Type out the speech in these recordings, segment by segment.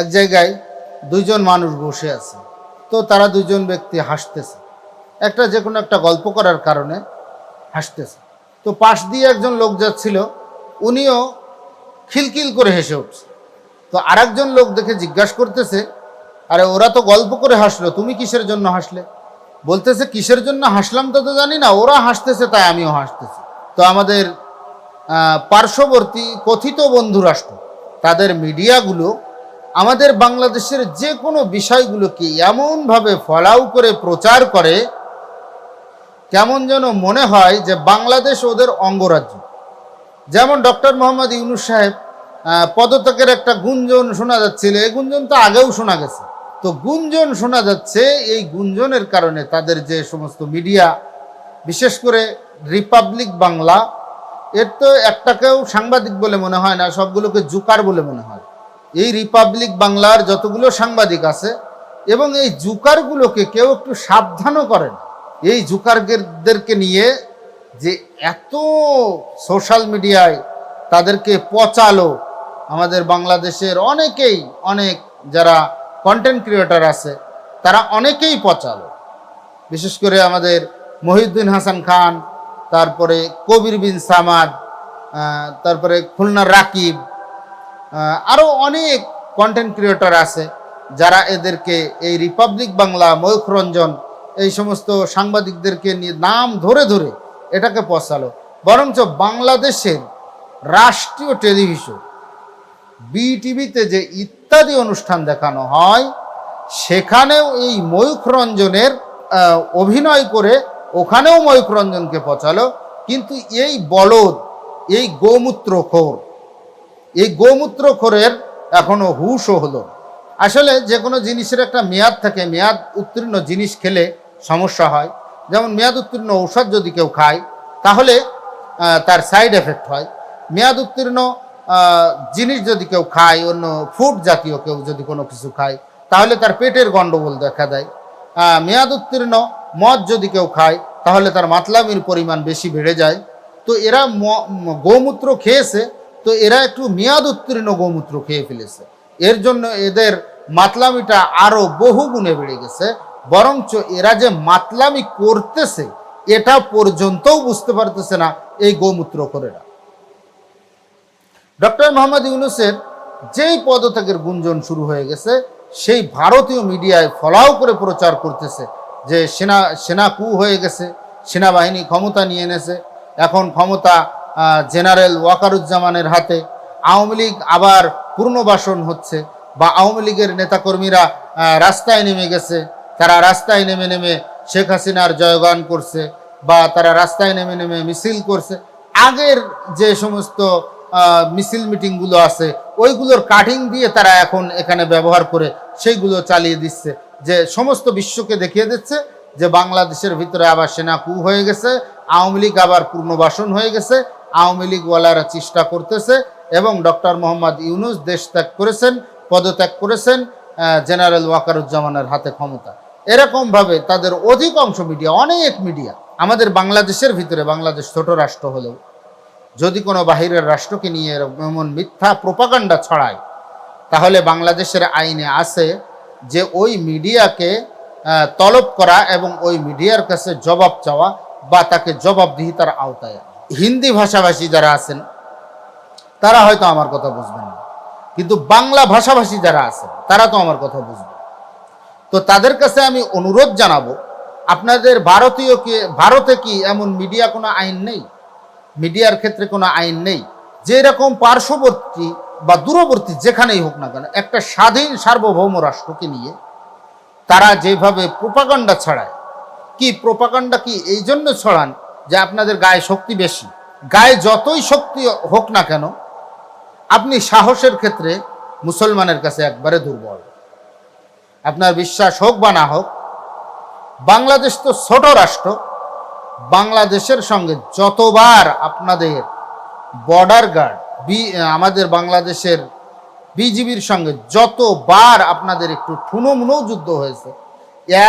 এক জায়গায় দুইজন মানুষ বসে আছে। তো তারা দুইজন ব্যক্তি হাসতেছে। একটা যে কোনো একটা গল্প করার কারণে হাসতেছে। তো পাশ দিয়ে একজন লোক যাচ্ছিল, উনিও খিলখিল করে হেসে উঠছে। তো আরেকজন লোক দেখে জিজ্ঞাসা করতেছে, আরে, ওরা তো গল্প করে হাসলো, তুমি কিসের জন্য হাসলে? বলতেছে, কিসের জন্য হাসলাম তো তো জানি না, ওরা হাসতেছে তাই আমিও হাসতেছি। তো আমাদের পার্শ্ববর্তী কথিত বন্ধু রাষ্ট্র তাদের মিডিয়াগুলো আমাদের বাংলাদেশের যে কোনো বিষয়গুলোকে এমনভাবে ফলাও করে প্রচার করে, কেমন যেন মনে হয় যে বাংলাদেশ ওদের অঙ্গরাজ্য। যেমন ডক্টর মোহাম্মদ ইউনুস সাহেব পদত্যাগের একটা গুঞ্জন শোনা যাচ্ছিল, এই গুঞ্জন তো আগেও শোনা গেছে। তো গুঞ্জন শোনা যাচ্ছে, এই গুঞ্জনের কারণে তাদের যে সমস্ত মিডিয়া, বিশেষ করে রিপাবলিক বাংলা, এর তো একটাকেও সাংবাদিক বলে মনে হয় না, সবগুলোকে জুকার বলে মনে হয়। এই রিপাবলিক বাংলার যতগুলো সাংবাদিক আছে এবং এই জুকারগুলোকে কেউ একটু সাবধানও করেন এই জুকারদেরকে নিয়ে যে এত সোশ্যাল মিডিয়ায় তাদেরকে পচালো, আমাদের বাংলাদেশের অনেকেই, অনেক যারা কন্টেন্ট ক্রিয়েটর আছে, তারা অনেকেই পচালো। বিশেষ করে আমাদের মহিউদ্দিন হাসান খান, তারপরে কবির বিন সামাদ তারপরে খুলনার রাকিব আরও অনেক কন্টেন্ট ক্রিয়েটর আছে যারা এদেরকে এই রিপাবলিক বাংলা ময়ূখ রঞ্জন এই সমস্ত সাংবাদিকদেরকে নিয়ে নাম ধরে ধরে এটাকে পচালো। বরঞ্চ বাংলাদেশের রাষ্ট্রীয় টেলিভিশন বিটিভিতে যে ইত্যাদি অনুষ্ঠান দেখানো হয় সেখানেও এই ময়ূখ রঞ্জনের আহ, অভিনয় করে ওখানেও ময়ূখ রঞ্জনকে পচালো। কিন্তু এই বলদ এই গোমূত্রখোর এই গোমূত্রখোরের এখনও হুশও হলো। আসলে যে কোনো জিনিসের একটা মেয়াদ থাকে, মেয়াদ উত্তীর্ণ জিনিস খেলে সমস্যা হয়। যেমন মেয়াদ উত্তীর্ণ ঔষধ যদি কেউ খায়, তাহলে তার সাইড এফেক্ট হয়। মেয়াদ উত্তীর্ণ জিনিস যদি কেউ খায়, অন্য ফুড জাতীয় কেউ যদি কোনো কিছু খায়, তাহলে তার পেটের গণ্ডগোল দেখা দেয়। মেয়াদ উত্তীর্ণ, মদ যদি কেউ খায়, তাহলে তার মাতলামির পরিমাণ বেশি বেড়ে যায়। তো এরা গোমূত্র খেয়েছে তো এরা একটু মেয়াদ উত্তীর্ণ গোমূত্র খেয়ে ফেলেছে। এর জন্য এদের মাতলামিটা আরও বহু গুণে বেড়ে গেছে। বরঞ্চ এরা যে মাতলামি করতেছে, এটা পর্যন্তও বুঝতে পারতেছে না এই গোমূত্র করেরা ডক্টর মোহাম্মদ ইউনুসের যেই পদত্যাগের গুঞ্জন শুরু হয়ে গেছে, সেই ভারতীয় মিডিয়ায় ফলাও করে প্রচার করতেছে যে সেনা সেনা কু হয়ে গেছে, সেনাবাহিনী ক্ষমতা নিয়ে এনেছে। এখন ক্ষমতা জেনারেল ওয়াকারুজ্জামানের হাতে আওয়ামী লীগ আবার পুনর্বাসন হচ্ছে বা আওয়ামী লীগের নেতাকর্মীরা রাস্তায় নেমে গেছে, তারা রাস্তায় নেমে নেমে শেখ হাসিনার জয়গান করছে বা তারা রাস্তায় নেমে নেমে মিছিল করছে। আগের যে সমস্ত মিছিল মিটিংগুলো আছে, ওইগুলোর কাটিং দিয়ে তারা এখন এখানে ব্যবহার করে সেইগুলো চালিয়ে দিচ্ছে, যে সমস্ত বিশ্বকে দেখিয়ে দিচ্ছে যে বাংলাদেশের ভিতরে আবার সেনা কু হয়ে গেছে, আওয়ামী লীগ আবার পূর্ণবাসন হয়ে গেছে আওয়ামী লীগওয়ালারা চেষ্টা করতেছে এবং ডক্টর মোহাম্মদ ইউনুস দেশ ত্যাগ করেছেন, পদত্যাগ করেছেন জেনারেল ওয়াকারুজ্জামানের হাতে ক্ষমতা এরকমভাবে তাদের অধিকাংশ মিডিয়া, অনেক মিডিয়া, আমাদের বাংলাদেশের ভিতরে, বাংলাদেশ ছোট রাষ্ট্র হলেও, যদি কোনো বাহিরের রাষ্ট্রকে নিয়ে এমন মিথ্যা প্রোপাগান্ডা ছড়ায়, তাহলে বাংলাদেশের আইনে আছে যে ওই মিডিয়াকে তলব করা এবং ওই মিডিয়ার কাছে জবাব চাওয়া বা তাকে জবাবদিহিতার আওতায় আনা। হিন্দি ভাষাভাষী যারা আছেন, তারা হয়তো আমার কথা বুঝবেন না। কিন্তু বাংলা ভাষাভাষী যারা আছেন, তারা তো আমার কথা বুঝবে তো তাদের কাছে আমি অনুরোধ জানাব, আপনাদের ভারতীয় কি, ভারতে কি এমন মিডিয়া কোনো আইন নেই? মিডিয়ার ক্ষেত্রে কোনো আইন নেই? যে রকম পার্শ্ববর্তী বা দূরবর্তী যেখানেই হোক না কেন, একটা স্বাধীন সার্বভৌম রাষ্ট্রকে নিয়ে তারা যেভাবে প্রোপাগান্ডা ছড়ায়, কি প্রোপাগান্ডা কি এই জন্য ছড়ান যে আপনাদের গায়ে শক্তি বেশি। গায়ে যতই শক্তি হোক না কেন, আপনি সাহসের ক্ষেত্রে মুসলমানের কাছে একবারে দুর্বল। আপনার বিশ্বাস হোক বা না হোক, বাংলাদেশ তো ছোট রাষ্ট্র। বাংলাদেশের সঙ্গে যতবার আপনাদের বর্ডার গার্ড বি, আমাদের বাংলাদেশের বিজিবির সঙ্গে যতবার আপনাদের একটু ঠুনোমুনো যুদ্ধ হয়েছে,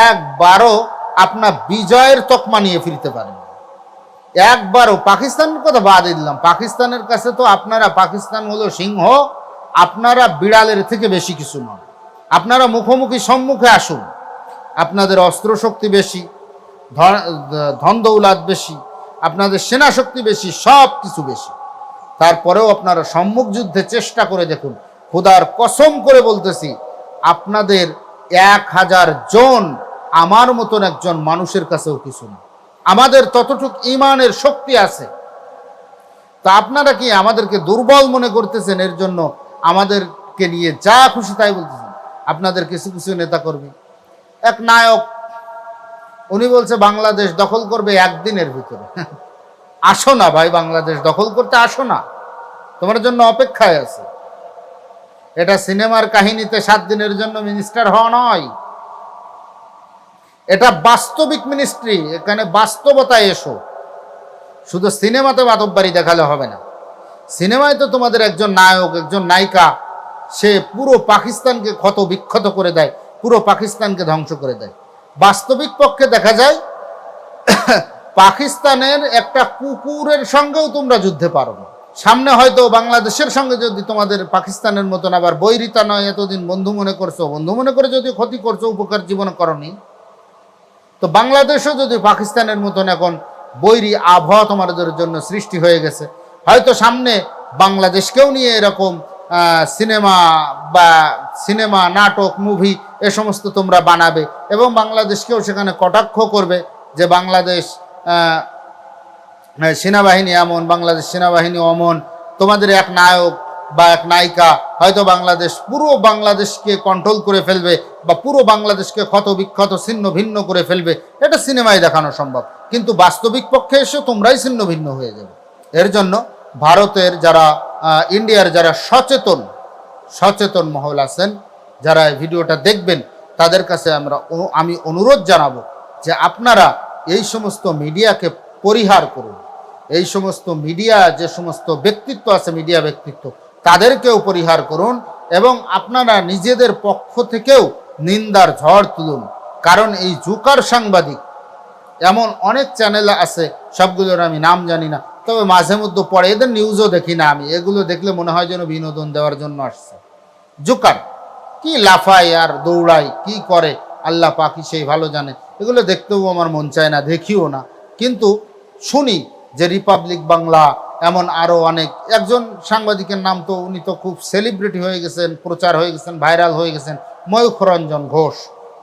একবারও আপনার বিজয়ের তকমা নিয়ে ফিরতে পারেন। একবারও পাকিস্তানের কথা বাদ দিলাম। পাকিস্তানের কাছে তো আপনারা, পাকিস্তান হলো সিংহ, আপনারা বিড়ালের থেকে বেশি কিছু নন। আপনারা মুখোমুখি সম্মুখে আসুন। আপনাদের অস্ত্র শক্তি বেশি, ধন- দৌলাত বেশি, আপনাদের সেনা শক্তি বেশি, সব কিছু বেশি। তারপরেও আপনারা সম্মুখ যুদ্ধে চেষ্টা করে দেখুন। খোদার কসম করে বলতেছি, আপনাদের এক হাজার জন, আমার মতন একজন মানুষের কাছেও কিছু না। আমাদের ততটুক ইমানের শক্তি আছে। তা আপনারা কি আমাদেরকে দুর্বল মনে করতেছেন? এর জন্য আমাদেরকে নিয়ে যা খুশি তাই বলতেছেন। আপনাদের কিছু কিছু নেতা কর্মী এক নায়ক, উনি বলছে, বাংলাদেশ দখল করবে একদিনের ভিতরে। আসো না ভাই, বাংলাদেশ দখল করতে আসো না। তোমার জন্য অপেক্ষায় আছে। এটা সিনেমার কাহিনীতে সাত দিনের জন্য মিনিস্টার হওয়া নয়। বাস্তবিক মিনিস্ট্রি এখানে বাস্তবতায় এসো। শুধু সিনেমাতে মাতব্বারি দেখালে হবে না। সিনেমায় তো তোমাদের একজন নায়ক, একজন নায়িকা, সে পুরো পাকিস্তানকে ক্ষত বিক্ষত করে দেয়, পুরো পাকিস্তানকে ধ্বংস করে দেয়। বাস্তবিক পক্ষে দেখা যায়, পাকিস্তানের একটা কুকুরের সঙ্গেও তোমরা যুদ্ধে পারো না। সামনে হয়তো বাংলাদেশের সঙ্গে যদি তোমাদের পাকিস্তানের মতন আবার বৈরিতা নয়, এতদিন বন্ধু মনে করছ, বন্ধু মনে করে যদি ক্ষতি করছ, উপকার জীবনে করনি তো বাংলাদেশও যদি পাকিস্তানের মতন এখন বৈরী আবহাওয়া তোমাদের জন্য সৃষ্টি হয়ে গেছে, হয়তো সামনে বাংলাদেশকেও নিয়ে এরকম সিনেমা বা সিনেমা, নাটক মুভি এ সমস্ত তোমরা বানাবে এবং বাংলাদেশকেও সেখানে কটাক্ষ করবে যে বাংলাদেশ সেনাবাহিনী এমন, বাংলাদেশ সেনাবাহিনী অমন, তোমাদের এক নায়ক বা এক নায়িকা হয়তো বাংলাদেশ, পুরো বাংলাদেশকে কন্ট্রোল করে ফেলবে বা পুরো বাংলাদেশকে ক্ষত বিক্ষত ছিন্ন ভিন্ন করে ফেলবে, এটা সিনেমায় দেখানো সম্ভব। কিন্তু বাস্তবিক পক্ষে এসে তোমরাই ছিন্ন ভিন্ন হয়ে যাবে। এর জন্য ভারতের যারা ইন্ডিয়ার যারা সচেতন সচেতন মহল আছেন, যারা এই ভিডিওটা দেখবেন, তাদের কাছে আমরা আমি অনুরোধ জানাব যে আপনারা এই সমস্ত মিডিয়াকে পরিহার করুন। এই সমস্ত মিডিয়া, যে সমস্ত ব্যক্তিত্ব আছে, মিডিয়া ব্যক্তিত্ব তাদেরকেও পরিহার করুন এবং আপনারা নিজেদের পক্ষ থেকেও নিন্দার ঝড় তুলুন। কারণ এই জুকার সাংবাদিক, এমন অনেক চ্যানেল আছে, সবগুলোর আমি নাম জানি না, তবে মাঝে মধ্যে পরে এদের নিউজও দেখি না আমি। এগুলো দেখলে মনে হয় যেন বিনোদন দেওয়ার জন্য আসছে। জুকার, কি লাফায় আর দৌড়ায়, কি করে, আল্লাহ পাকি সেই ভালো জানে। এগুলো দেখতেও আমার মন চায় না, দেখিও না। কিন্তু শুনি যে রিপাবলিক বাংলা এমন আরও অনেক। একজন সাংবাদিকের নাম তো উনি তো খুব সেলিব্রিটি হয়ে গেছেন, প্রচার হয়ে গেছেন ভাইরাল হয়ে গেছেন, ময়ূখরঞ্জন ঘোষ।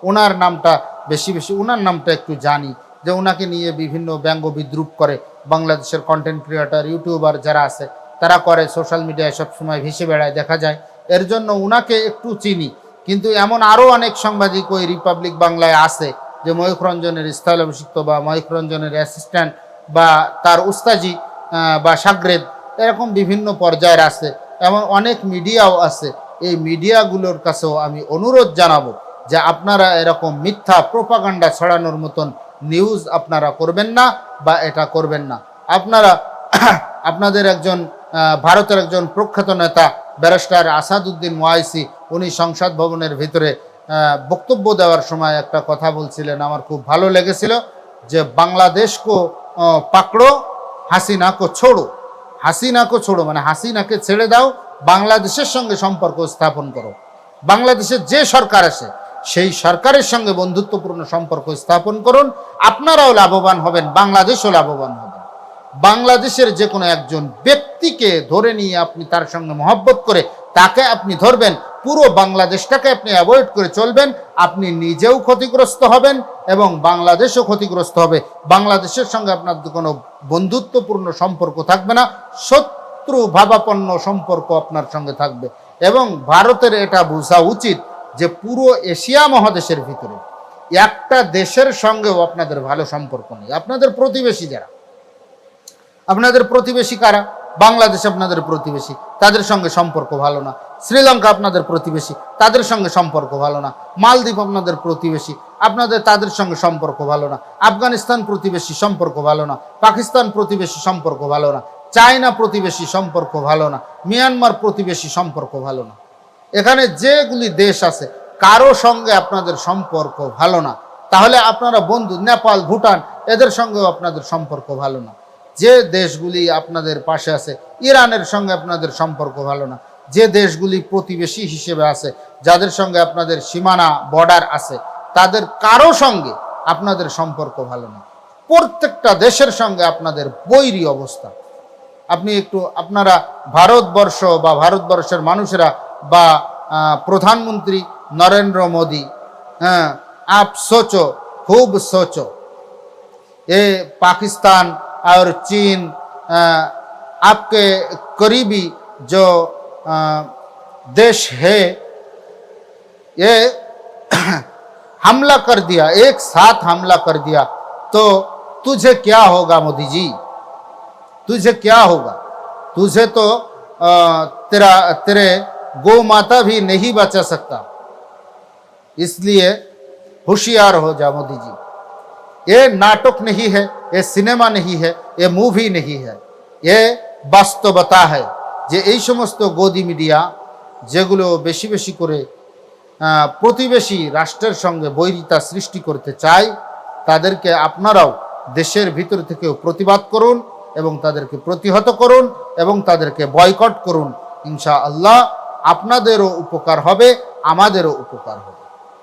ওনার নামটা বেশি বেশি ওনার নামটা একটু জানি, যে ওনাকে নিয়ে বিভিন্ন ব্যঙ্গ বিদ্রুপ করে বাংলাদেশের কন্টেন্ট ক্রিয়েটার ইউটিউবার যারা আছে, তারা করে সোশ্যাল মিডিয়ায় সবসময় ভেসে বেড়ায়, দেখা যায়। এর জন্য উনাকে একটু চিনি। কিন্তু এমন আরও অনেক সাংবাদিক ওই রিপাবলিক বাংলায় আছে, যে ময়ূখ রঞ্জনের স্থল অভিষিক্ত বা ময়ূখ রঞ্জনের অ্যাসিস্ট্যান্ট বা তার উস্তাজি বা সাগরেদ এরকম বিভিন্ন পর্যায়ের আছে এমন অনেক মিডিয়াও আছে। এই মিডিয়াগুলোর কাছেও আমি অনুরোধ জানাব যে আপনারা এরকম মিথ্যা প্রোপাগান্ডা ছড়ানোর মতন নিউজ আপনারা করবেন না বা এটা করবেন না। আপনারা আপনাদের একজন ভারতের একজন প্রখ্যাত নেতা ব্যারিস্টার আসাদুদ্দিন ওয়াইসি উনি সংসদ ভবনের ভিতরে বক্তব্য দেওয়ার সময় একটা কথা বলছিলেন আমার খুব ভালো লেগেছিল যে বাংলাদেশ কো আহ, পাকড়ো হাসিনা কো ছোড়ো। হাসিনা কো ছোড়ো মানে হাসিনাকে ছেড়ে দাও, বাংলাদেশের সঙ্গে সম্পর্ক স্থাপন করো। বাংলাদেশের যে সরকার আসে সেই সরকারের সঙ্গে বন্ধুত্বপূর্ণ সম্পর্ক স্থাপন করুন। আপনারাও লাভবান হবেন, বাংলাদেশও লাভবান হবে। বাংলাদেশের যে কোনো একজন ব্যক্তিকে ধরে নিয়ে আপনি তার সঙ্গে মহব্বত করে তাকে আপনি ধরবেন পুরো বাংলাদেশটাকে আপনি অ্যাভয়েড করে চলবেন, আপনি নিজেও ক্ষতিগ্রস্ত হবেন এবং বাংলাদেশও ক্ষতিগ্রস্ত হবে। বাংলাদেশের সঙ্গে আপনার কোনো বন্ধুত্বপূর্ণ সম্পর্ক থাকবে না, শত্রু ভাবাপন্ন সম্পর্ক আপনার সঙ্গে থাকবে। এবং ভারতের এটা বোঝা উচিত যে পুরো এশিয়া মহাদেশের ভিতরে একটা দেশের সঙ্গেও আপনাদের ভালো সম্পর্ক নেই। আপনাদের প্রতিবেশী যারা? আপনাদের প্রতিবেশী কারা? বাংলাদেশ আপনাদের প্রতিবেশী, তাদের সঙ্গে সম্পর্ক ভালো না। শ্রীলঙ্কা আপনাদের প্রতিবেশী, তাদের সঙ্গে সম্পর্ক ভালো না। মালদ্বীপ আপনাদের প্রতিবেশী, আপনাদের, তাদের সঙ্গে সম্পর্ক ভালো না। আফগানিস্তান প্রতিবেশী, সম্পর্ক ভালো না। পাকিস্তান প্রতিবেশী, সম্পর্ক ভালো না। চায়না প্রতিবেশী, সম্পর্ক ভালো না। মিয়ানমার প্রতিবেশী, সম্পর্ক ভালো না। এখানে যেগুলি দেশ আছে, কারও সঙ্গে আপনাদের সম্পর্ক ভালো না। তাহলে আপনারা বন্ধু, নেপাল, ভুটান, এদের সঙ্গেও আপনাদের সম্পর্ক ভালো না। যে দেশগুলি আপনাদের পাশে আছে, ইরানের সঙ্গে আপনাদের সম্পর্ক ভালো না। যে দেশগুলি প্রতিবেশী হিসেবে আছে, যাদের সঙ্গে আপনাদের সীমানা বর্ডার আছে, তাদের কারও সঙ্গে আপনাদের সম্পর্ক ভালো না। প্রত্যেকটা দেশের সঙ্গে আপনাদের বৈরী অবস্থা। আপনি একটু, আপনারা ভারতবর্ষ বা ভারতবর্ষের মানুষেরা বা প্রধানমন্ত্রী নরেন্দ্র মোদি হ্যাঁ আপ সোচো, খুব সোচো। এ পাকিস্তান और चीन आपके करीबी जो देश है, ये हमला कर दिया, एक साथ हमला कर दिया तो तुझे क्या होगा मोदी जी? तुझे क्या होगा? तुझे तो तेरा, तेरे गौ माता भी नहीं बचा सकता। इसलिए होशियार हो जा मोदी जी। ये नाटक नहीं है ये সিনেমা नहीं है ये মুভি नहीं है ये বাস্তবতা है যে এই সমস্ত গদি মিডিয়া যেগুলো বেশি বেশি করে আহ, প্রতিবেশী রাষ্ট্রের সঙ্গে বৈরিতা সৃষ্টি করতে চায় তাদেরকে আপনারাও দেশের ভিতর থেকেও প্রতিবাদ করুন এবং তাদেরকে প্রতিহত করুন এবং তাদেরকে বয়কট করুন ইনশা আল্লাহ আপনাদেরও উপকার হবে আমাদেরও উপকার হবে